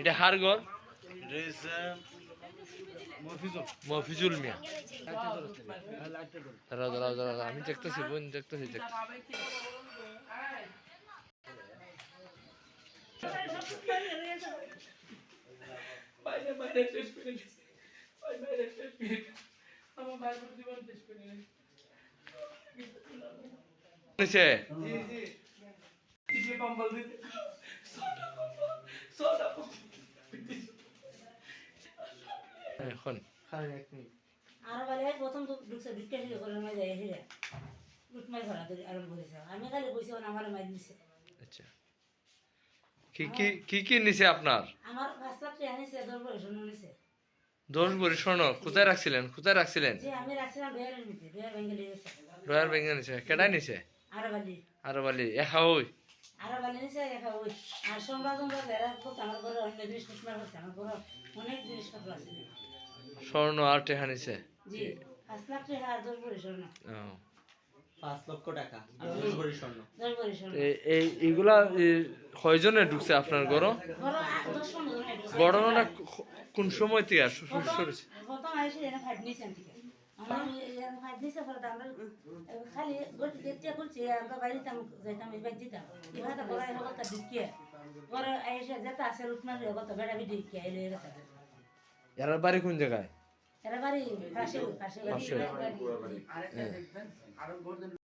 এটা হারগর। মফিজুল। মফিজুল মিয়া। দাঁড়াও দাঁড়াও দাঁড়াও আমি দেখতেছি বোন দেখতেছি দেখতেছি। শেষ করে গেছে বাইরে বাইরে শেষ করে গেছে আমার বাইরে জীবন শেষ করে গেছে নিছে টিকে কম্বল দিতে সোডা কম্বল সোডা কম্বল এখন। আর বলে প্রথম তো ঢুকছে ঢুকে ঢুকে করে মাই যায় হেরে লুট মাই ধরা ধরে আরম্ভ করেছে আমি খালি বসে আমার মাই দিছে আচ্ছা। কি কি কি কি নিছে আপনার? আমার পাঁচ লাখ টাকা নিছে দশ শোনো নিছে। দশ ভরি স্বর্ণ কোথায় রাখছিলেন কোথায় রাখছিলেন? যে আমি রাখছিলাম ডয়ারের মধ্যে ডয়ার নিয়ে গেছে ডয়ার ব্যাংকে নিছে কেটাই নিছে? আর বালি আর একা ওই? আর বালি নিছে দেখা ওই। আর সোমবার সোমবার বেড়া করতে আমার ঘরে অন্য জিনিস আমার ঘরে অনেক জিনিসপত্র আছে। স্বর্ণ আর টেহা নিছে? এইগুলা কয়জনে ঢুকছে আপনার ঘর। ঘটনাটা কোন সময় থেকে খালি এর বাড়ি কোন জায়গায়? এরা বাড়ি পাশে পাশে।